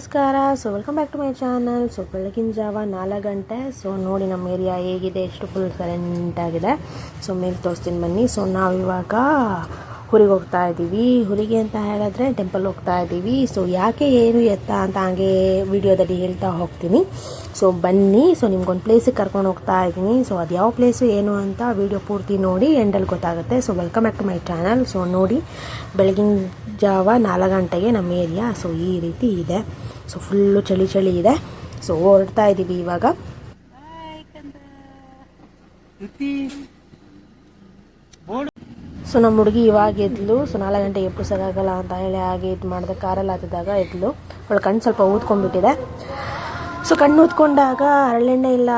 ನಮಸ್ಕಾರ. So welcome back to my channel so ಬೆಳಗಿನ ಜಾವ ನಾಲ್ಕು ಗಂಟೆ. ಸೊ ನೋಡಿ ನಮ್ಮ ಏರಿಯಾ ಹೇಗಿದೆ. ಎಷ್ಟು ಫುಲ್ ಕರೆಂಟ್ ಆಗಿದೆ. ಸೊ ಮೇಲೆ ತೋರಿಸ್ತೀನಿ ಬನ್ನಿ. ಸೊ ನಾವು ಇವಾಗ ಹುರಿಗೆ ಹೋಗ್ತಾ ಇದ್ದೀವಿ ಹುರಿಗೆ ಅಂತ ಹೇಳಿದ್ರೆ ಟೆಂಪಲ್ ಹೋಗ್ತಾ ಇದ್ದೀವಿ ಸೊ ಯಾಕೆ ಏನು ಎತ್ತ ಅಂತ ಹಾಗೆ ವಿಡಿಯೋದಲ್ಲಿ ಹೇಳ್ತಾ ಹೋಗ್ತೀನಿ. ಸೊ ಬನ್ನಿ. ಸೊ ನಿಮ್ಗೊಂದು ಪ್ಲೇಸಿಗೆ ಕರ್ಕೊಂಡು ಹೋಗ್ತಾ ಇದ್ದೀನಿ ಸೊ ಅದು ಯಾವ ಪ್ಲೇಸು ಏನು ಅಂತ ವಿಡಿಯೋ ಪೂರ್ತಿ ನೋಡಿ ಎಂಡಲ್ಲಿ ಗೊತ್ತಾಗುತ್ತೆ. So welcome back to my channel so ನೋಡಿ ಬೆಳಗಿನ ಜಾವ ನಾಲ್ಕು ಗಂಟೆಗೆ ನಮ್ಮ ಏರಿಯಾ ಸೊ ಈ ರೀತಿ ಇದೆ. ಸೊ ಫುಲ್ಲು ಚಳಿ ಚಳಿ ಇದೆ. ಸೊ ಹೊರಡ್ತಾ ಇದ್ದೀವಿ ಇವಾಗ. ಸೊ ನಮ್ಮ ಹುಡುಗಿ ಇವಾಗ ಎದ್ಲು. ಸೊ ನಾಲ್ಕು ಗಂಟೆ ಎಪ್ಪು ಸಾಕಾಗಲ್ಲ ಅಂತ ಹೇಳಿ ಹಾಗೆ ಇದು ಮಾಡಿದೆ, ಕಾರಲ್ಲಿ ಹತ್ತಿದಾಗ ಎದ್ಲು. ಅವಳು ಕಣ್ಣು ಸ್ವಲ್ಪ ಊದ್ಕೊಂಡ್ಬಿಟ್ಟಿದೆ. ಸೊ ಕಣ್ಣು ಊದ್ಕೊಂಡಾಗ ಹರಳೆಣ್ಣೆ ಇಲ್ಲ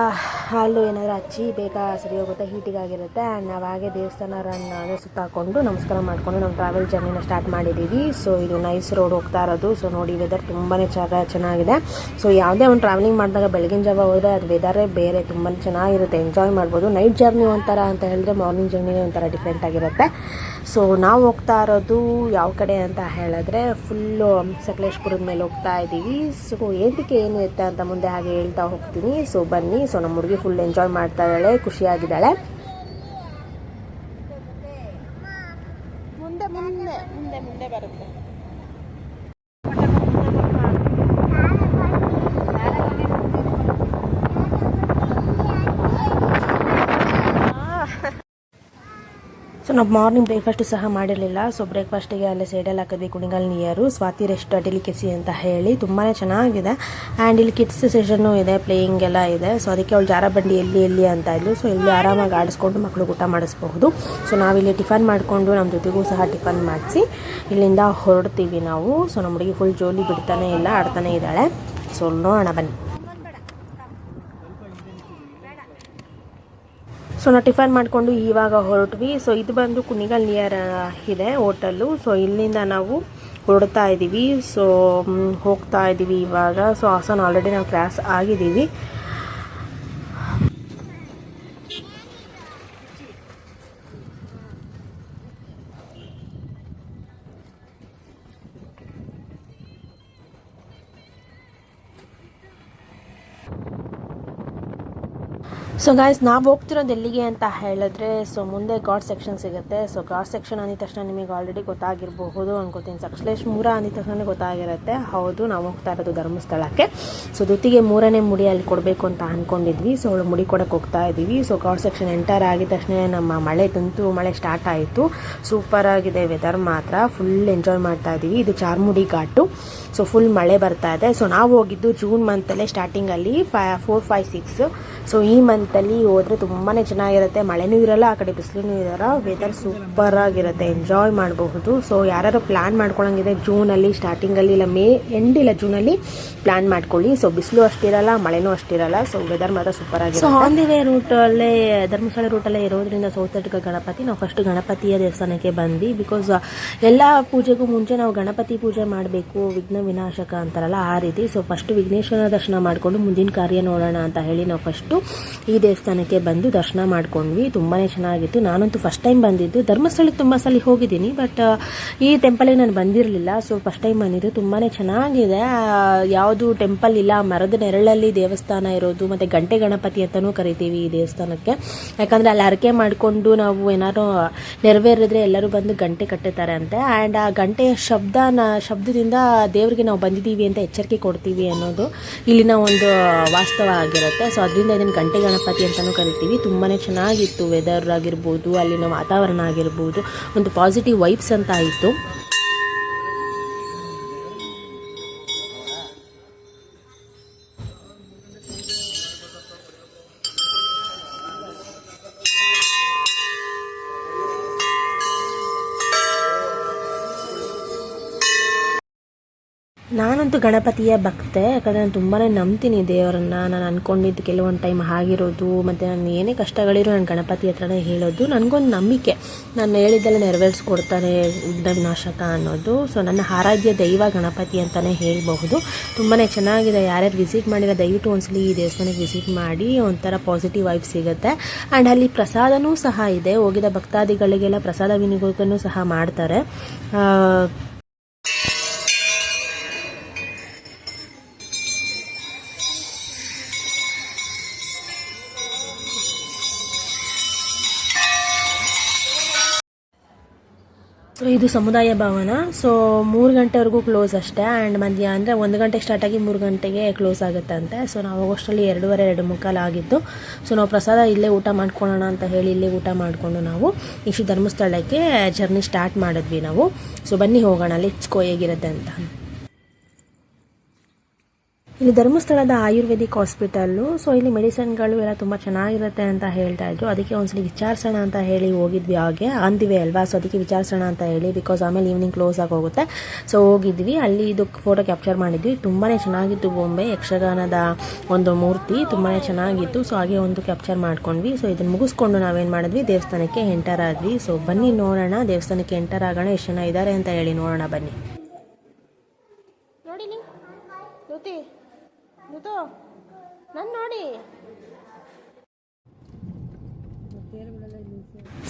ಹಾಲು ಏನಾದರೂ ಹಚ್ಚಿ ಬೇಗ ಸರಿ ಹೋಗುತ್ತೆ ಹೀಟಿಗಾಗಿರುತ್ತೆ ಆ್ಯಂಡ್ ನಾವು ಹಾಗೆ ದೇವಸ್ಥಾನ ರನ್ ಅದೇ ಸುತ್ತಾಕೊಂಡು ನಮಸ್ಕಾರ ಮಾಡಿಕೊಂಡು ನಮ್ಮ ಟ್ರಾವೆಲ್ ಜರ್ನಿನ ಸ್ಟಾರ್ಟ್ ಮಾಡಿದ್ದೀವಿ ಸೊ ಇದು ನೈಸ್ ರೋಡ್ ಹೋಗ್ತಾ ಇರೋದು. ಸೊ ನೋಡಿ ವೆದರ್ ತುಂಬಾ ಚೆನ್ನ ಚೆನ್ನಾಗಿದೆ. ಸೊ ಯಾವುದೇ ಒಂದು ಟ್ರಾವೆಲಿಂಗ್ ಮಾಡಿದಾಗ ಬೆಳಗಿನ ಜಾವ ಹೋದರೆ ಅದು ವೆದರೇ ಬೇರೆ ತುಂಬಾ ಚೆನ್ನಾಗಿರುತ್ತೆ. ಎಂಜಾಯ್ ಮಾಡ್ಬೋದು. ನೈಟ್ ಜರ್ನಿ ಒಂಥರ ಅಂತ ಹೇಳಿದ್ರೆ ಮಾರ್ನಿಂಗ್ ಜರ್ನಿ ಒಂಥರ ಡಿಫ್ರೆಂಟ್ ಆಗಿರುತ್ತೆ. ಸೊ ನಾವು ಹೋಗ್ತಾ ಇರೋದು ಯಾವ ಕಡೆ ಅಂತ ಹೇಳಿದ್ರೆ ಫುಲ್ಲು ಸಕಲೇಶ್ಪುರದ ಮೇಲೆ ಹೋಗ್ತಾ ಇದ್ದೀವಿ ಸೊ ಏನಕ್ಕೆ ಏನು ಇರುತ್ತೆ ಅಂತ ಮುಂದೆ ಹಾಗೆ ಹೇಳ್ತಾ ಹೋಗ್ತೀನಿ. ಸೊ ಬನ್ನಿ. ಸೊ ನಮ್ಮ ಹುಡುಗಿ ಫುಲ್ ಎಂಜಾಯ್ ಮಾಡ್ತಾ ಇದ್ದಾಳೆ ಖುಷಿಯಾಗಿದ್ದಾಳೆ. ಮುಂದೆ ಮುಂದೆ ಮುಂದೆ ಮುಂದೆ ಬರುತ್ತೆ. ಸೊ ನಾವು ಮಾರ್ನಿಂಗ್ ಬ್ರೇಕ್ಫಾಸ್ಟ್ ಸಹ ಮಾಡಿರಲಿಲ್ಲ. ಸೊ ಬ್ರೇಕ್ಫಾಸ್ಟಿಗೆ ಅಲ್ಲೇ ಸೈಡಲ್ಲಿ ಹಾಕಿದ್ವಿ Kunigal near Swathi rest delicacy ಅಂತ ಹೇಳಿ ತುಂಬಾ ಚೆನ್ನಾಗಿದೆ. ಆ್ಯಂಡ್ ಇಲ್ಲಿ ಕಿಡ್ಸ್ ಸೆಷನ್ನು ಇದೆ ಪ್ಲೇಯಿಂಗ್ ಎಲ್ಲ ಇದೆ. ಸೊ ಅದಕ್ಕೆ ಅವಳು ಜಾರ ಬಂಡಿ ಎಲ್ಲಿ ಎಲ್ಲಿ ಅಂತ ಇದ್ಲು. ಸೊ ಇಲ್ಲಿ ಆರಾಮಾಗಿ ಆಡಿಸ್ಕೊಂಡು ಮಕ್ಕಳು ಊಟ ಮಾಡಿಸ್ಬಹುದು. ಸೊ ನಾವಿಲ್ಲಿ ಟಿಫನ್ ಮಾಡಿಕೊಂಡು ನಮ್ಮ ಜೊತೆಗೂ ಸಹ ಟಿಫನ್ ಮಾಡಿಸಿ ಇಲ್ಲಿಂದ ಹೊರಡ್ತೀವಿ ನಾವು. ಸೊ ನಮ್ಮ ಹುಡುಗಿ ಫುಲ್ ಜೋಲಿ ಬಿಡ್ತಾನೆ ಇಲ್ಲ, ಆಡ್ತಾನೆ ಇದ್ದಾಳೆ. ಸೊ ನೋಡೋಣ ಬನ್ನಿ. ಸೊ ನಾವು ಟಿಫನ್ ಮಾಡಿಕೊಂಡು ಇವಾಗ ಹೊರಟ್ವಿ. ಸೊ ಇದು ಬಂದು ಕುಣಿಗಲ್ ನಿಯರ್ ಇದೆ ಹೋಟೆಲ್ಲು. ಸೊ ಇಲ್ಲಿಂದ ನಾವು ಹೊರಡ್ತಾ ಇದ್ದೀವಿ ಸೊ ಹೋಗ್ತಾ ಇದ್ದೀವಿ ಇವಾಗ. ಸೊ ಹಾಸನ್ ಆಲ್ರೆಡಿ ನಾವು ಕ್ರಾಸ್ ಆಗಿದ್ದೀವಿ. ಸೊ ಗಾಯ್ಸ್ ನಾವು ಹೋಗ್ತಿರೋದು ಎಲ್ಲಿಗೆ ಅಂತ ಹೇಳಿದ್ರೆ ಸೊ ಮುಂದೆ ಗಾಡ್ ಸೆಕ್ಷನ್ ಸಿಗುತ್ತೆ. ಸೊ ಗಾಡ್ ಸೆಕ್ಷನ್ ಅಂದ ತಕ್ಷಣ ನಿಮಗೆ ಆಲ್ರೆಡಿ ಗೊತ್ತಾಗಿರಬಹುದು ಅನ್ಕೋತೀನಿ. ಸಕಲೇಶ್ ಮೂರ ಅಂದಿದ ತಕ್ಷಣ ಗೊತ್ತಾಗಿರುತ್ತೆ. ಹೌದು, ನಾವು ಹೋಗ್ತಾ ಇರೋದು ಧರ್ಮಸ್ಥಳಕ್ಕೆ. ಸೊ ದುತ್ತಿಗೆ ಮೂರನೇ ಮುಡಿ ಅಲ್ಲಿ ಕೊಡಬೇಕು ಅಂತ ಅಂದ್ಕೊಂಡಿದ್ವಿ ಸೊ ಅವಳು ಮುಡಿ ಕೊಡಕ್ಕೆ ಹೋಗ್ತಾ ಇದ್ದೀವಿ ಸೊ ಗಾಡ್ ಸೆಕ್ಷನ್ ಎಂಟರ್ ಆಗಿದ ತಕ್ಷಣ ನಮ್ಮ ಮಳೆ ತಂತು ಮಳೆ ಸ್ಟಾರ್ಟ್ ಆಯಿತು. ಸೂಪರ್ ಆಗಿದೆ ವೆದರ್ ಮಾತ್ರ. ಫುಲ್ ಎಂಜಾಯ್ ಮಾಡ್ತಾ ಇದ್ದೀವಿ ಇದು ಚಾರ್ಮುಡಿ ಘಾಟು. ಸೊ ಫುಲ್ ಮಳೆ ಬರ್ತಾ ಇದೆ. ಸೊ ನಾವು ಹೋಗಿದ್ದು ಜೂನ್ ಮಂತಲ್ಲೇ ಸ್ಟಾರ್ಟಿಂಗಲ್ಲಿ ಫೈ ಫೋರ್ ಫೈವ್ ಸಿಕ್ಸ್ ಸೊ ಈ ಮಂತಲ್ಲಿ ಹೋದರೆ ತುಂಬಾ ಚೆನ್ನಾಗಿರುತ್ತೆ. ಮಳೆನೂ ಇರಲ್ಲ, ಆ ಕಡೆ ಬಿಸಿಲೂ ಇರಲ್ಲ. ವೆದರ್ ಸೂಪರ್ ಆಗಿರುತ್ತೆ. ಎಂಜಾಯ್ ಮಾಡಬಹುದು. ಸೊ ಯಾರು ಪ್ಲ್ಯಾನ್ ಮಾಡ್ಕೊಳಂಗಿದೆ ಜೂನಲ್ಲಿ ಸ್ಟಾರ್ಟಿಂಗಲ್ಲಿ ಇಲ್ಲ ಮೇ ಎಂಡ್ ಇಲ್ಲ ಜೂನಲ್ಲಿ ಪ್ಲ್ಯಾನ್ ಮಾಡ್ಕೊಳ್ಳಿ. ಸೊ ಬಿಸಿಲು ಅಷ್ಟಿರಲ್ಲ ಮಳೆನೂ ಅಷ್ಟಿರಲ್ಲ ಸೊ ವೆದರ್ ಮಾತ್ರ ಸೂಪರ್ ಆಗಿದೆ ಸೊ ಆನ್ ದಿ ವೇ ರೂಟಲ್ಲೇ ಧರ್ಮಸ್ಥಳ ರೂಟಲ್ಲೇ ಇರೋದ್ರಿಂದ ಸೌತಡ್ಕ ಗಣಪತಿ, ನಾವು ಫಸ್ಟ್ ಗಣಪತಿಯ ದೇವಸ್ಥಾನಕ್ಕೆ ಬಂದ್ವಿ. ಬಿಕಾಸ್ ಎಲ್ಲ ಪೂಜೆಗೂ ಮುಂಚೆ ನಾವು ಗಣಪತಿ ಪೂಜೆ ಮಾಡಬೇಕು, ವಿಘ್ನ ವಿನಾಶಕ ಅಂತಾರಲ್ಲ, ಆ ರೀತಿ. ಸೊ ಫಸ್ಟ್ ವಿಘ್ನೇಶ್ವರ ದರ್ಶನ ಮಾಡಿಕೊಂಡು ಮುಂದಿನ ಕಾರ್ಯ ನೋಡೋಣ ಅಂತ ಹೇಳಿ ನಾವು ಫಸ್ಟು ಈ ದೇವಸ್ಥಾನಕ್ಕೆ ಬಂದು ದರ್ಶನ ಮಾಡ್ಕೊಂಡ್ವಿ. ತುಂಬಾ ಚೆನ್ನಾಗಿತ್ತು. ನಾನಂತೂ ಫಸ್ಟ್ ಟೈಮ್ ಬಂದಿದ್ದು. ಧರ್ಮಸ್ಥಳಕ್ಕೆ ತುಂಬ ಸಲ ಹೋಗಿದ್ದೀನಿ ಬಟ್ ಈ ಟೆಂಪಲಿಗೆ ನಾನು ಬಂದಿರಲಿಲ್ಲ. ಸೊ ಫಸ್ಟ್ ಟೈಮ್ ಬಂದಿದ್ದು. ತುಂಬಾ ಚೆನ್ನಾಗಿದೆ. ಯಾವುದು ಟೆಂಪಲ್ ಇಲ್ಲ. ಮರದ ನೆರಳಲ್ಲಿ ದೇವಸ್ಥಾನ ಇರೋದು, ಮತ್ತು ಗಂಟೆ ಗಣಪತಿ ಅಂತಲೂ ಕರಿತೀವಿ ಈ ದೇವಸ್ಥಾನಕ್ಕೆ. ಯಾಕಂದರೆ ಅಲ್ಲಿ ಹರಕೆ ಮಾಡಿಕೊಂಡು ನಾವು ಏನಾದ್ರು ನೆರವೇರಿದ್ರೆ ಎಲ್ಲರೂ ಬಂದು ಗಂಟೆ ಕಟ್ಟುತ್ತಾರೆ ಅಂತೆ. ಆ್ಯಂಡ್ ಆ ಗಂಟೆಯ ಶಬ್ದನ, ಶಬ್ದದಿಂದ ದೇವರಿಗೆ ನಾವು ಬಂದಿದ್ದೀವಿ ಅಂತ ಎಚ್ಚರಿಕೆ ಕೊಡ್ತೀವಿ ಅನ್ನೋದು ಇಲ್ಲಿನ ಒಂದು ವಾಸ್ತವ ಆಗಿರುತ್ತೆ. ಸೊ ಅದರಿಂದ ಇದನ್ನು ಗಂಟೆ ಗಣಪತಿ ಅಂತಲೂ ಕರಿತೀವಿ. ತುಂಬಾ ಚೆನ್ನಾಗಿತ್ತು ವೆದರ್ ಆಗಿರ್ಬೋದು, ಅಲ್ಲಿನ ವಾತಾವರಣ ಆಗಿರ್ಬೋದು, ಒಂದು ಪಾಸಿಟಿವ್ ವೈಬ್ಸ್ ಅಂತ ಇತ್ತು ನಾನಂತೂ ಗಣಪತಿಯ ಭಕ್ತೆ, ಯಾಕಂದರೆ ನಾನು ತುಂಬಾ ನಂಬ್ತೀನಿ ದೇವರನ್ನ. ನಾನು ಅಂದ್ಕೊಂಡಿದ್ದು ಕೆಲವೊಂದು ಟೈಮ್ ಆಗಿರೋದು ಮತ್ತು ನಾನು ಏನೇ ಕಷ್ಟಗಳಿರೋ ನಾನು ಗಣಪತಿ ಹತ್ರನೇ ಹೇಳೋದು. ನನಗೊಂದು ನಂಬಿಕೆ. ನಾನು ಹೇಳಿದ್ದೆಲ್ಲ ನೆರವೇರಿಸ್ಕೊಡ್ತಾನೆ ವಿಘ್ನ ವಿನಾಶಕ ಅನ್ನೋದು. ಸೊ ನನ್ನ ಆರಾಧ್ಯ ದೈವ ಗಣಪತಿ ಅಂತಲೇ ಹೇಳಬಹುದು. ತುಂಬಾ ಚೆನ್ನಾಗಿದೆ. ಯಾರ್ಯಾರು ವಿಸಿಟ್ ಮಾಡಿರೋ ದಯವಿಟ್ಟು ಒಂದ್ಸಲಿ ಈ ದೇವಸ್ಥಾನಕ್ಕೆ ವಿಸಿಟ್ ಮಾಡಿ, ಒಂಥರ ಪಾಸಿಟಿವ್ ವೈಬ್ ಸಿಗುತ್ತೆ. ಆ್ಯಂಡ್ ಅಲ್ಲಿ ಪ್ರಸಾದನೂ ಸಹ ಇದೆ. ಹೋಗಿದ ಭಕ್ತಾದಿಗಳಿಗೆಲ್ಲ ಪ್ರಸಾದ ವಿನಿಯೋಗನೂ ಸಹ ಮಾಡ್ತಾರೆ. ಸೊ ಇದು ಸಮುದಾಯ ಭವನ. ಸೊ ಮೂರು ಗಂಟೆವರೆಗೂ ಕ್ಲೋಸ್ ಅಷ್ಟೇ. ಆ್ಯಂಡ್ ಮಧ್ಯ ಅಂದರೆ ಒಂದು ಗಂಟೆಗೆ ಸ್ಟಾರ್ಟ್ ಆಗಿ ಮೂರು ಗಂಟೆಗೆ ಕ್ಲೋಸ್ ಆಗುತ್ತಂತೆ. ಸೊ ನಾವು ಹೋಗೋಷ್ಟರಲ್ಲಿ ಎರಡೂವರೆ, ಎರಡು ಮುಕ್ಕಾಲು ಆಗಿತ್ತು ಸೊ ನಾವು ಪ್ರಸಾದ ಇಲ್ಲೇ ಊಟ ಮಾಡ್ಕೊಳ್ಳೋಣ ಅಂತ ಹೇಳಿ ಇಲ್ಲೇ ಊಟ ಮಾಡಿಕೊಂಡು ನಾವು ಇಷ್ಟು ಧರ್ಮಸ್ಥಳಕ್ಕೆ ಜರ್ನಿ ಸ್ಟಾರ್ಟ್ ಮಾಡಿದ್ವಿ ನಾವು. ಸೊ ಬನ್ನಿ ಹೋಗೋಣ ಲೆಚ್ಕೋ ಹೇಗಿರುತ್ತೆ ಅಂತ. ಇಲ್ಲಿ ಧರ್ಮಸ್ಥಳದ ಆಯುರ್ವೇದಿಕ್ ಹಾಸ್ಪಿಟಲ್ಲು. ಸೊ ಇಲ್ಲಿ ಮೆಡಿಸಿನ್ಗಳು ಎಲ್ಲ ತುಂಬ ಚೆನ್ನಾಗಿರುತ್ತೆ ಅಂತ ಹೇಳ್ತಾ ಇದ್ರು. ಅದಕ್ಕೆ ಒಂದ್ಸಲಿ ವಿಚಾರಿಸೋಣ ಅಂತ ಹೇಳಿ ಹೋಗಿದ್ವಿ ಹಾಗೆ. ಅಂದಿವೆ ಅಲ್ವಾ? ಸೊ ಅದಕ್ಕೆ ವಿಚಾರಿಸೋಣ ಅಂತ ಹೇಳಿ ಬಿಕಾಸ್ ಆಮೇಲೆ ಈವ್ನಿಂಗ್ ಕ್ಲೋಸ್ ಆಗಿ ಹೋಗುತ್ತೆ. ಸೊ ಹೋಗಿದ್ವಿ. ಅಲ್ಲಿ ಇದು ಫೋಟೋ ಕ್ಯಾಪ್ಚರ್ ಮಾಡಿದ್ವಿ. ತುಂಬಾ ಚೆನ್ನಾಗಿತ್ತು ಬೊಂಬೆ ಯಕ್ಷಗಾನದ ಒಂದು ಮೂರ್ತಿ. ತುಂಬಾ ಚೆನ್ನಾಗಿತ್ತು. ಸೊ ಹಾಗೆ ಒಂದು ಕ್ಯಾಪ್ಚರ್ ಮಾಡ್ಕೊಂಡ್ವಿ. ಸೊ ಇದನ್ನು ಮುಗಿಸ್ಕೊಂಡು ನಾವೇನು ಮಾಡಿದ್ವಿ? ದೇವಸ್ಥಾನಕ್ಕೆ ಎಂಟರ್ ಆದ್ವಿ. ಸೊ ಬನ್ನಿ ನೋಡೋಣ. ದೇವಸ್ಥಾನಕ್ಕೆ ಎಂಟರ್ ಆಗೋಣ. ಎಷ್ಟು ಜನ ಇದ್ದಾರೆ ಅಂತ ಹೇಳಿ ನೋಡೋಣ ಬನ್ನಿ. ನೋಡಿ ನೀ ನನ್ ನೋಡಿ.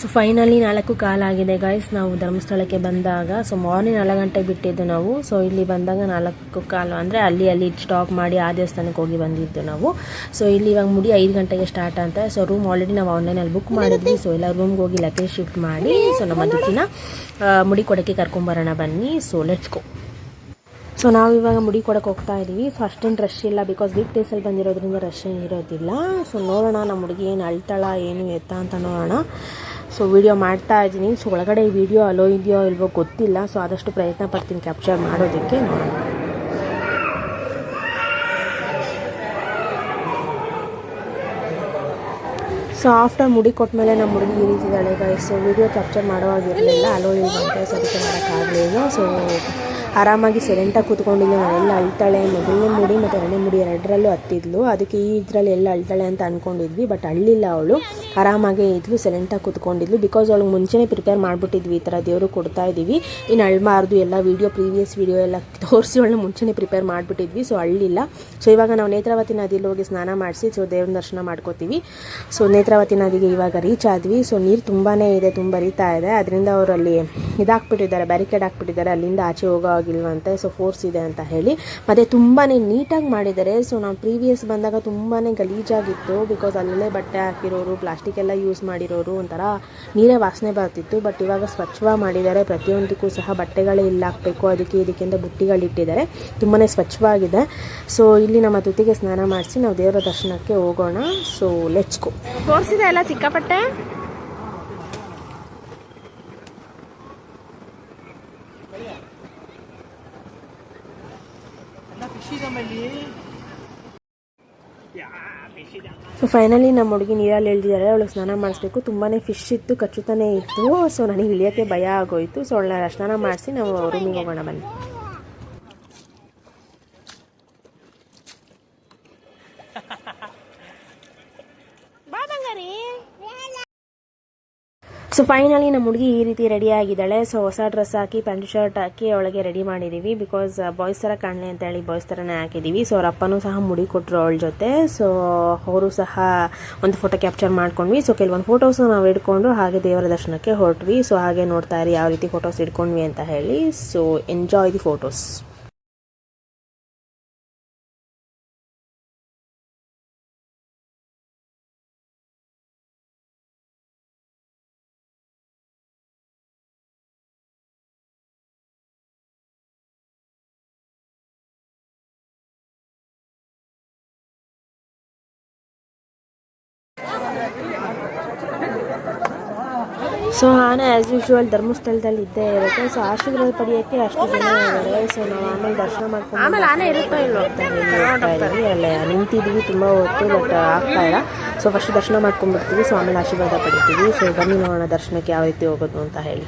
ಸೊ ಫೈನಲಿ ನಾಲ್ಕು ಕಾಲಾಗಿದೆ ಗಾಯ್ಸ್ ನಾವು ಧರ್ಮಸ್ಥಳಕ್ಕೆ ಬಂದಾಗ ಸೊ ಮಾರ್ನಿಂಗ್ ನಾಲ್ಕು ಗಂಟೆಗೆ ಬಿಟ್ಟಿದ್ದು ನಾವು. ಸೊ ಇಲ್ಲಿ ಬಂದಾಗ ನಾಲ್ಕು ಕಾಲು ಅಂದರೆ ಅಲ್ಲಿ ಅಲ್ಲಿ ಸ್ಟಾಪ್ ಮಾಡಿ ಆ ದೇವಸ್ಥಾನಕ್ಕೆ ಹೋಗಿ ಬಂದಿದ್ದು ನಾವು. ಸೊ ಇಲ್ಲಿ ಇವಾಗ ಮುಡಿ ಐದು ಗಂಟೆಗೆ ಸ್ಟಾರ್ಟ್ ಅಂತ. ಸೊ ರೂಮ್ ಆಲ್ರೆಡಿ ನಾವು ಆನ್ಲೈನಲ್ಲಿ ಬುಕ್ ಮಾಡಿದ್ವಿ ಸೊ ಎಲ್ಲ ರೂಮ್ಗೆ ಹೋಗಿ ಲಗೇಜ್ ಶಿಫ್ಟ್ ಮಾಡಿ ಸೊ ನಮ್ಮ ಮುಡಿ ಕೊಡಕ್ಕೆ ಕರ್ಕೊಂಬರೋಣ ಬನ್ನಿ. ಸೊ ಲೆಟ್ಸ್ ಗೋ ಸೊ ನಾವು ಇವಾಗ ಮುಡಿ ಕೊಡಕ್ಕೆ ಹೋಗ್ತಾ ಇದ್ದೀವಿ ಫಸ್ಟ್ ಅಷ್ಟೇನು ರಶ್ ಇಲ್ಲ ಬಿಕಾಸ್ ವೀಕ್ ಡೇಸಲ್ಲಿ ಬಂದಿರೋದ್ರಿಂದ ರಶ್ ಏನು ಇರೋದಿಲ್ಲ. ಸೊ ನೋಡೋಣ ನಮ್ಮ ಹುಡುಗಿ ಏನು ಅಳ್ತಾಳ, ಏನು ಎತ್ತ ಅಂತ ನೋಡೋಣ. ಸೊ ವಿಡಿಯೋ ಮಾಡ್ತಾ ಇದ್ದೀನಿ ಸೊ ಒಳಗಡೆ ವಿಡಿಯೋ ಅಲೋ ಇದೆಯೋ ಇಲ್ವೋ ಗೊತ್ತಿಲ್ಲ. ಸೊ ಆದಷ್ಟು ಪ್ರಯತ್ನ ಪಡ್ತೀನಿ ಕ್ಯಾಪ್ಚರ್ ಮಾಡೋದಕ್ಕೆ. ನೋಡೋಣ ಸೊ ಆಫ್ಟರ್ ಮುಡಿ ಕೊಟ್ಮೇಲೆ ನಮ್ಮ ಹುಡುಗಿ ಈ ರೀತಿ ಇದ್ದಾಳೆ ಸೊ ವಿಡಿಯೋ ಕ್ಯಾಪ್ಚರ್ ಮಾಡುವಾಗಿರಲಿಲ್ಲ ಅಲೋ ಇಲ್ವಂತೆ ಸೊ ಮಾಡೋಕ್ಕಾಗಲಿಲ್ಲ ಸೊ ಆರಾಮಾಗಿ ಸೈಲೆಂಟಾಗಿ ಕೂತ್ಕೊಂಡಿದ್ಲು ನಾನೆಲ್ಲ ಅಳ್ತಾಳೆ, ಮೊದಲನೇ ಮುಡಿ ಮತ್ತು ಎರಡನೇ ಮುಡಿ ಎರಡರಲ್ಲೂ ಹತ್ತಿದ್ಲು. ಅದಕ್ಕೆ ಈ ಇದರಲ್ಲಿ ಎಲ್ಲ ಅಳ್ತಾಳೆ ಅಂತ ಅಂದ್ಕೊಂಡಿದ್ವಿ ಬಟ್ ಅಳ್ಳಿಲ್ಲ ಅವಳು. ಆರಾಮಾಗೇ ಇದ್ಲು ಸೈಲೆಂಟಾಗಿ ಕೂತ್ಕೊಂಡಿದ್ಲು. ಬಿಕಾಸ್ ಅವಳು ಮುಂಚೆನೇ ಪ್ರಿಪೇರ್ ಮಾಡಿಬಿಟ್ಟಿದ್ವಿ ಈ ಥರ ದೇವರು ಕೊಡ್ತಾ ಇದ್ದೀವಿ ಇನ್ನು ಅಳ್ಬಾರ್ದು, ಎಲ್ಲ ವೀಡಿಯೋ ಪ್ರೀವಿಯಸ್ ವೀಡಿಯೋ ಎಲ್ಲ ತೋರಿಸಿ ಅವಳನ್ನ ಮುಂಚೆನೇ ಪ್ರಿಪೇರ್ ಮಾಡಿಬಿಟ್ಟಿದ್ವಿ ಸೊ ಅಳ್ಳಿಲ್ಲ. ಸೊ ಇವಾಗ ನಾವು ನೇತ್ರಾವತಿ ನದಿಯಲ್ಲಿ ಹೋಗಿ ಸ್ನಾನ ಮಾಡಿಸಿ ಸೊ ದೇವ್ರ ದರ್ಶನ ಮಾಡ್ಕೋತೀವಿ. ಸೊ ನೇತ್ರಾವತಿ ನದಿಗೆ ಇವಾಗ ರೀಚ್ ಆದ್ವಿ. ಸೊ ನೀರು ತುಂಬಾ ಇದೆ, ತುಂಬ ಇದೆ. ಅದರಿಂದ ಅವರಲ್ಲಿ ಇದಾಕ್ಬಿಟ್ಟಿದ್ದಾರೆ ಬ್ಯಾರಿಕೇಡ್ ಹಾಕ್ಬಿಟ್ಟಿದ್ದಾರೆ. ಅಲ್ಲಿಂದ ಆಚೆ ಹೋಗೋಗಿಲ್ವಂತೆ ಸೊ ಫೋರ್ಸ್ ಇದೆ ಅಂತ ಹೇಳಿ. ಮತ್ತು ತುಂಬಾ ನೀಟಾಗಿ ಮಾಡಿದ್ದಾರೆ. ಸೊ ನಾವು ಪ್ರೀವಿಯಸ್ ಬಂದಾಗ ತುಂಬಾ ಗಲೀಜಾಗಿತ್ತು ಬಿಕಾಸ್ ಅಲ್ಲೇ ಬಟ್ಟೆ ಹಾಕಿರೋರು ಪ್ಲಾಸ್ಟಿಕ್ ಎಲ್ಲ ಯೂಸ್ ಮಾಡಿರೋರು ಒಂಥರ ನೀರೇ ವಾಸನೆ ಬರ್ತಿತ್ತು. ಬಟ್ ಇವಾಗ ಸ್ವಚ್ಛವಾಗಿ ಮಾಡಿದ್ದಾರೆ. ಪ್ರತಿಯೊಂದಕ್ಕೂ ಸಹ ಬಟ್ಟೆಗಳೇ ಇಲ್ಲ ಹಾಕಬೇಕು ಅದಕ್ಕೆ ಇದಕ್ಕಿಂತ ಅಂತ ಬುಟ್ಟಿಗಳಿಟ್ಟಿದ್ದಾರೆ ತುಂಬಾ ಸ್ವಚ್ಛವಾಗಿದೆ. ಸೊ ಇಲ್ಲಿ ನಮ್ಮ ತುತಿಗೆ ಸ್ನಾನ ಮಾಡಿಸಿ ನಾವು ದೇವರ ದರ್ಶನಕ್ಕೆ ಹೋಗೋಣ. ಸೊ ಲೆಚ್ಕೋ ತೋರಿಸಿದೆ ಎಲ್ಲ ಸಿಕ್ಕಾಪಟ್ಟೆ? ಸೊ ಫೈನಲಿ ನಮ್ಮ ಹುಡುಗಿ ನೀರಲ್ಲಿ ಇಳಿದಿದ್ದಾರೆ ಅವಳು ಸ್ನಾನ ಮಾಡಿಸ್ಬೇಕು. ತುಂಬಾ ಫಿಶ್ ಇತ್ತು ಕಚ್ಚುತ್ತಾನೆ ಇತ್ತು. ಸೊ ನನಗೆ ಇಳಿಯೋಕ್ಕೆ ಭಯ ಆಗೋಯ್ತು. ಸೊ ಅವಳನ್ನ ಸ್ನಾನ ಮಾಡಿಸಿ ನಾವು ರೂಮಿಗೆ ಹೋಗೋಣ ಬನ್ನಿ. ಬಾ ಬಂಗಾರಿ. ಸೊ ಫೈನಲಿ ನಮ್ಮ ಹುಡುಗಿ ಈ ರೀತಿ ರೆಡಿ ಆಗಿದ್ದಾಳೆ. ಸೊ ಹೊಸ ಡ್ರೆಸ್ ಹಾಕಿ ಪ್ಯಾಂಟ್ ಶರ್ಟ್ ಹಾಕಿ ಅವಳಿಗೆ ರೆಡಿ ಮಾಡಿದ್ದೀವಿ ಬಿಕಾಸ್ ಬಾಯ್ಸ್ ಥರ ಕಾಣಲಿ ಅಂತ ಹೇಳಿ ಬಾಯ್ಸ್ ಥರನೇ ಹಾಕಿದ್ದೀವಿ ಸೊ ಅವ್ರ ಅಪ್ಪನೂ ಸಹ ಮುಡಿ ಕೊಟ್ಟರು ಅವಳ ಜೊತೆ. ಸೊ ಅವರು ಸಹ ಒಂದು ಫೋಟೋ ಕ್ಯಾಪ್ಚರ್ ಮಾಡ್ಕೊಂಡ್ವಿ. ಸೊ ಕೆಲವೊಂದು ಫೋಟೋಸ್ ನಾವು ಹಿಡ್ಕೊಂಡು ಹಾಗೆ ದೇವರ ದರ್ಶನಕ್ಕೆ ಹೊರಟ್ವಿ. ಸೊ ಹಾಗೆ ನೋಡ್ತಾ ಇರಿ, ಯಾವ ರೀತಿ ಫೋಟೋಸ್ ಹಿಡ್ಕೊಂಡ್ವಿ ಅಂತ ಹೇಳಿ. So enjoy the photos so ಆನೆ ಆ್ಯಸ್ ಯೂಶುವಲ್ ಧರ್ಮಸ್ಥಳದಲ್ಲಿ ಇದ್ದೇ ಇರುತ್ತೆ. ಸೊ ಆಶೀರ್ವಾದ ಪಡೆಯೋಕ್ಕೆ ಅಷ್ಟು ಜನ ಇದ್ದಾರೆ. ಸೊ ನಾವು ಆಮೇಲೆ ದರ್ಶನ ಮಾಡ್ಕೊಂಡು ಆಮೇಲೆ ಆನೆ ಇರುತ್ತೋ ಅಲ್ಲೇ ನಿಂತಿದ್ವಿ ತುಂಬ ಹೊತ್ತು ಬಟ್ ಆಗ್ತಾ ಇಲ್ಲ. ಸೊ ಫಸ್ಟ್ ದರ್ಶನ ಮಾಡ್ಕೊಂಡ್ಬಿಡ್ತೀವಿ. ಸೊ ಆಮೇಲೆ ಆಶೀರ್ವಾದ ಪಡಿತೀವಿ. ಸೊ ಬನ್ನಿ ನೋಡೋಣ ದರ್ಶನಕ್ಕೆ ಯಾವ ರೀತಿ ಹೋಗೋದು ಅಂತ ಹೇಳಿ.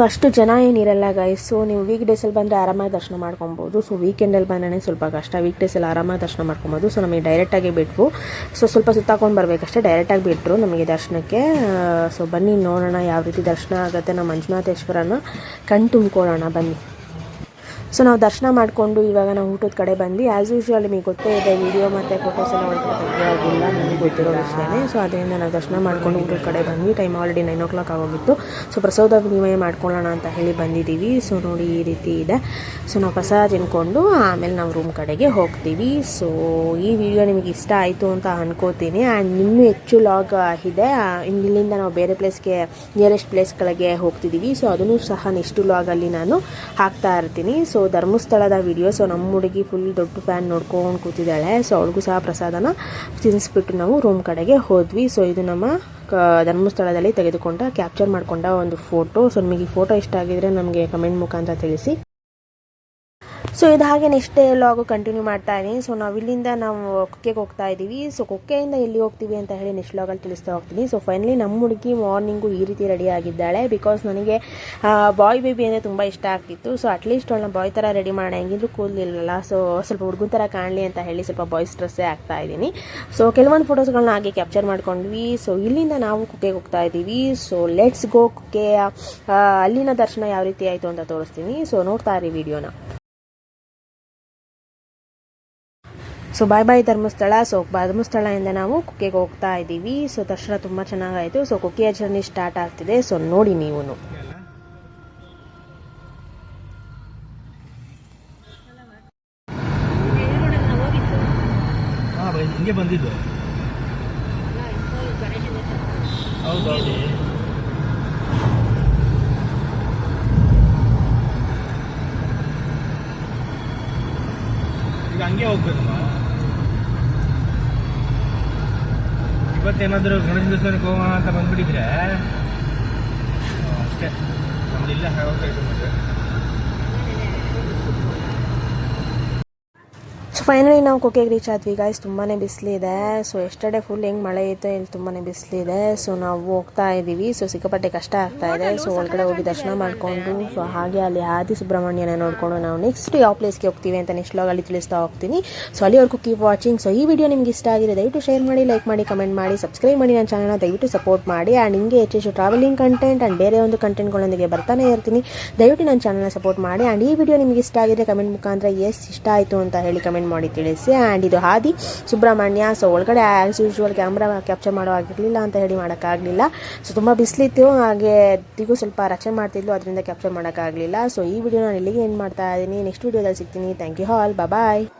ಸೊ ಅಷ್ಟು ಜನ ಏನಿರಲ್ಲ ಗೈಸ್ ಸೊ ನೀವು ವೀಕ್ ಡೇಸಲ್ಲಿ ಬಂದರೆ ಆರಾಮಾಗಿ ದರ್ಶನ ಮಾಡ್ಕೊಬೋದು. ಸೊ ವೀಕೆಂಡಲ್ಲಿ ಬಂದರೆ ಸ್ವಲ್ಪ ಕಷ್ಟ. ವೀಕ್ ಡೇಸಲ್ಲಿ ಆರಾಮಾಗಿ ದರ್ಶನ ಮಾಡ್ಕೊಬೋದು. ಸೊ ನಮಗೆ ಡೈರೆಕ್ಟಾಗಿ ಬಿಟ್ವು ಸೊ ಸ್ವಲ್ಪ ಸುತ್ತಾಕೊಂಡು ಬರಬೇಕಷ್ಟೇ. ಡೈರೆಕ್ಟಾಗಿ ಬಿಟ್ಟರು ನಮಗೆ ದರ್ಶನಕ್ಕೆ. ಸೊ ಬನ್ನಿ ನೋಡೋಣ ಯಾವ ರೀತಿ ದರ್ಶನ ಆಗುತ್ತೆ ನಮ್ಮ ಮಂಜುನಾಥೇಶ್ವರನ. ಕಣ್ ತುಂಬ್ಕೊಳ್ಳೋಣ, ಬನ್ನಿ. ಸೊ ನಾವು ದರ್ಶನ ಮಾಡಿಕೊಂಡು ಇವಾಗ ನಾವು ಊಟದ ಕಡೆ ಬಂದು ಆ್ಯಸ್ ಯೂಶ್ವಲ್ ನಿಮಗೆ ಗೊತ್ತೇ ಇದೆ ವಿಡಿಯೋ ಮತ್ತು ಫೋಟೋಸ್ ಎಲ್ಲ ಒಳಗಡೆ ತೆಗೆಯೋದಿಲ್ಲ ನನಗೆ ಗೊತ್ತಿರೋ ವಿಷಯನೇ. ಸೊ ಅದರಿಂದ ನಾವು ದರ್ಶನ ಮಾಡ್ಕೊಂಡು ಊಟದ ಕಡೆ ಬಂದ್ವಿ. Time already nine o'clock ಆಗೋಗಿತ್ತು. ಸೊ ಪ್ರಸಾದ ವಿನಿಮಯ ಮಾಡ್ಕೊಳ್ಳೋಣ ಅಂತ ಹೇಳಿ ಬಂದಿದ್ದೀವಿ. ಸೊ ನೋಡಿ ಈ ರೀತಿ ಇದೆ. ಸೊ ನಾವು ಪ್ರಸಾದ ತಿನ್ಕೊಂಡು ಆಮೇಲೆ ನಾವು ರೂಮ್ ಕಡೆಗೆ ಹೋಗ್ತೀವಿ. ಸೊ ಈ ವಿಡಿಯೋ ನಿಮಗೆ ಇಷ್ಟ ಆಯಿತು ಅಂತ ಅನ್ಕೋತೀನಿ. ಆ್ಯಂಡ್ ಇನ್ನೂ ಹೆಚ್ಚು ಲಾಗ್ ಇದೆ. ಇಲ್ಲಿಂದ ನಾವು ಬೇರೆ ಪ್ಲೇಸ್ಗೆ ನಿಯರೆಸ್ಟ್ ಪ್ಲೇಸ್ಗಳಿಗೆ ಹೋಗ್ತಿದ್ದೀವಿ. ಸೊ ಅದನ್ನು ಸಹ ನೆಕ್ಸ್ಟ್ ಲಾಗಲ್ಲಿ ನಾನು ಹಾಕ್ತಾ ಇರ್ತೀನಿ. ಸೊ ಧರ್ಮಸ್ಥಳದ ವಿಡಿಯೋ ಸೊ ನಮ್ಮ ಹುಡುಗಿ ಫುಲ್ ದೊಡ್ಡ ಫ್ಯಾನ್ ನೋಡ್ಕೊಂಡು ಕೂತಿದ್ದಾಳೆ. ಸೊ ಅವಳಿಗೂ ಸಹ ಪ್ರಸಾದನ ತಿನ್ನಿಸ್ಬಿಟ್ಟು ನಾವು ರೂಮ್ ಕಡೆಗೆ ಹೋದ್ವಿ. ಸೊ ಇದು ನಮ್ಮ ಧರ್ಮಸ್ಥಳದಲ್ಲಿ ತೆಗೆದುಕೊಂಡ ಕ್ಯಾಪ್ಚರ್ ಮಾಡಿಕೊಂಡ ಒಂದು ಫೋಟೋ ಸೊ ನಿಮಗೆ ಫೋಟೋ ಇಷ್ಟ ಆಗಿದ್ರೆ ನಮಗೆ ಕಮೆಂಟ್ ಮುಖಾಂತರ ತಿಳಿಸಿ. ಸೊ ಇದು ಹಾಗೆ ನೆಕ್ಸ್ಟ್ ಡೇ ಲಾಗು ಕಂಟಿನ್ಯೂ ಮಾಡ್ತಾ ಇದ್ದೀನಿ. ಸೊ ನಾವು ಇಲ್ಲಿಂದ ನಾವು ಕುಕ್ಕೆಗೆ ಹೋಗ್ತಾ ಇದ್ದೀವಿ ಸೊ ಕುಕ್ಕೆಯಿಂದ ಎಲ್ಲಿ ಹೋಗ್ತೀವಿ ಅಂತ ಹೇಳಿ ನೆಕ್ಸ್ಟ್ ಲಾಗಲ್ಲಿ ತಿಳಿಸ್ತಾ ಹೋಗ್ತೀನಿ. ಸೊ ಫೈನಲಿ ನಮ್ಮ ಹುಡುಗಿ ಮಾರ್ನಿಂಗು ಈ ರೀತಿ ರೆಡಿ ಆಗಿದ್ದಾಳೆ ಬಿಕಾಸ್ ನನಗೆ ಬಾಯ್ ಬೇಬಿ ಅಂದರೆ ತುಂಬ ಇಷ್ಟ ಆಗ್ತಿತ್ತು. ಸೊ ಅಟ್ಲೀಸ್ಟ್ ಅವಳನ್ನ ಬಾಯ್ ಥರ ರೆಡಿ ಮಾಡೋಣ. ಹೆಂಗಿದ್ರು ಕೂದಲಿಲ್ಲಲ್ಲ ಸೊ ಸ್ವಲ್ಪ ಹುಡುಗನ ಥರ ಕಾಣಲಿ ಅಂತ ಹೇಳಿ ಸ್ವಲ್ಪ ಬಾಯ್ಸ್ ಡ್ರೆಸ್ಸೇ ಆಗ್ತಾ ಇದ್ದೀನಿ ಸೊ ಕೆಲವೊಂದು ಫೋಟೋಸ್ಗಳನ್ನ ಹಾಗೆ ಕ್ಯಾಪ್ಚರ್ ಮಾಡ್ಕೊಂಡ್ವಿ. ಸೊ ಇಲ್ಲಿಂದ ನಾವು ಕುಕ್ಕೆಗೆ ಹೋಗ್ತಾ ಇದ್ದೀವಿ ಸೊ ಲೆಟ್ಸ್ ಗೋ ಕುಕ್ಕೆ ಅಲ್ಲಿನ ದರ್ಶನ ಯಾವ ರೀತಿ ಆಯಿತು ಅಂತ ತೋರಿಸ್ತೀನಿ. ಸೊ ನೋಡ್ತಾ ಇರಿ ವಿಡಿಯೋನ so bye bye Dharmasthala so ಧರ್ಮಸ್ಥಳದಿಂದ ನಾವು ಕುಕ್ಕೆಗೆ ಹೋಗ್ತಾ ಇದ್ದೀವಿ. ಸೊ ದರ್ಶನ ತುಂಬ ಚೆನ್ನಾಗಾಯಿತು. ಸೊ ಕುಕ್ಕೆಯ ಜರ್ನಿ ಸ್ಟಾರ್ಟ್ ಆಗ್ತಿದೆ. ಸೊ ನೋಡಿ ನೀವು ಹಿಂಗೆ ಬಂದಿದ್ದು. ಹೌದೌದು. ಈಗ ಹಂಗೆ ಹೋಗ್ಬೇಕಮ್ಮ ಇವತ್ತೇನಾದರೂ ಗಣೇಶ ದೇವಸ್ಥಾನಕ್ಕೆ ಹೋಗೋಣ ಅಂತ ಬಂದ್ಬಿಟ್ಟಿದ್ರೆ ಅಷ್ಟೇ. ನಮ್ದು ಇಲ್ಲೇ ಇತ್ತು ಮತ್ತೆ. ಸೊ ಫೈನಲಿ ನಾವು ಕೊಕ್ಕೆಗೆ ರೀಚ್ ಆದ್ವಿ ಗಾಯ್ಸ್ ತುಂಬಾ ಬಿಸಿಲಿದೆ ಸೊ ಎಷ್ಟೇ ಫುಲ್ ಹೆಂಗೆ ಮಳೆ ಇತ್ತು ಇಲ್ಲಿ ತುಂಬಾ ಬಿಸಿಲಿದೆ ಸೊ ನಾವು ಹೋಗ್ತಾ ಇದ್ದೀವಿ. ಸೊ ಸಿಕ್ಕಾಪಟ್ಟೆ ಕಷ್ಟ ಆಗ್ತಾ ಇದೆ. ಸೊ ಒಳಗಡೆ ಹೋಗಿ ದರ್ಶನ ಮಾಡಿಕೊಂಡು ಸೊ ಹಾಗೆ ಅಲ್ಲಿ ಆದಿ ಸುಬ್ರಹ್ಮಣ್ಯನ ನೋಡಿಕೊಂಡು ನಾವು ನೆಕ್ಸ್ಟ್ ಯಾವ ಪ್ಲೇಸ್ಗೆ ಹೋಗ್ತೀವಿ ಅಂತ ನೆಕ್ಸ್ಟ್ ಅಲ್ಲಿ ತಿಳಿಸ್ತಾ ಹೋಗ್ತೀನಿ. ಸೊ ಅಲ್ಲಿವರೆಗೂ ಕೀಪ್ ವಾಚಿಂಗ್ ಸೊ ಈ ವಿಡಿಯೋ ನಿಮ್ಗೆ ಇಷ್ಟ ಆಗಿದೆ, ದಯವಿಟ್ಟು ಶೇರ್ ಮಾಡಿ ಲೈಕ್ ಮಾಡಿ ಕಮೆಂಟ್ ಮಾಡಿ ಸಬ್ಸ್ಕ್ರೈಬ್ ಮಾಡಿ ನನ್ನ ಚಾನಲ್ನ ದಯವಿಟ್ಟು ಸಪೋರ್ಟ್ ಮಾಡಿ. ಆ್ಯಂಡ್ ಹಿಂಗೆ ಹೆಚ್ಚು ಟ್ರಾವೆಲಿಂಗ್ ಕಂಟೆಂಟ್ ಆ್ಯಂಡ್ ಬೇರೆ ಒಂದು ಕಂಟೆಂಟ್ಗಳೊಂದಿಗೆ ಬರ್ತಾನೆ ಇರ್ತೀನಿ. ದಯವಿಟ್ಟು ನನ್ನ ಚಾನಲ್ನ ಸಪೋರ್ಟ್ ಮಾಡಿ. ಆ್ಯಂಡ್ ಈ ವಿಡಿಯೋ ನಿಮಗೆ ಇಷ್ಟ ಆಗಿದೆ ಕಮೆಂಟ್ ಮುಖಾಂತರ ಎಸ್ ಇಷ್ಟ ಆಯಿತು ಅಂತ ಹೇಳಿ ಕಮೆಂಟ್ ಮಾಡಿ ತಿಳಿಸಿ. ಆ್ಯಂಡ್ ಇದು ಹಾದಿ. ಸುಬ್ರಹ್ಮಣ್ಯ. ಸೊ ಒಳಗಡೆ ಆ್ಯಸ್ ಯೂಶ್ವಲ್ ಕ್ಯಾಮ್ರಾ ಕ್ಯಾಪ್ಚರ್ ಮಾಡೋ ಆಗಿರಲಿಲ್ಲ ಅಂತ ಹೇಳಿ ಮಾಡೋಕ್ಕಾಗಲಿಲ್ಲ. ಸೊ ತುಂಬ ಬಿಸಿಲಿತ್ತು ಹಾಗೆ ದಿಗೂ ಸ್ವಲ್ಪ ರಕ್ಷಣೆ ಮಾಡ್ತಿದ್ಲು. ಅದರಿಂದ ಕ್ಯಾಪ್ಚರ್ ಮಾಡೋಕ್ಕಾಗಲಿಲ್ಲ. ಸೊ ಈ ವಿಡಿಯೋ ನಾನು ಇಲ್ಲಿಗೆ ಏನು ಮಾಡ್ತಾ ಇದ್ದೀನಿ ನೆಕ್ಸ್ಟ್ ವಿಡಿಯೋದಲ್ಲಿ ಸಿಗ್ತೀನಿ. Thank you all bye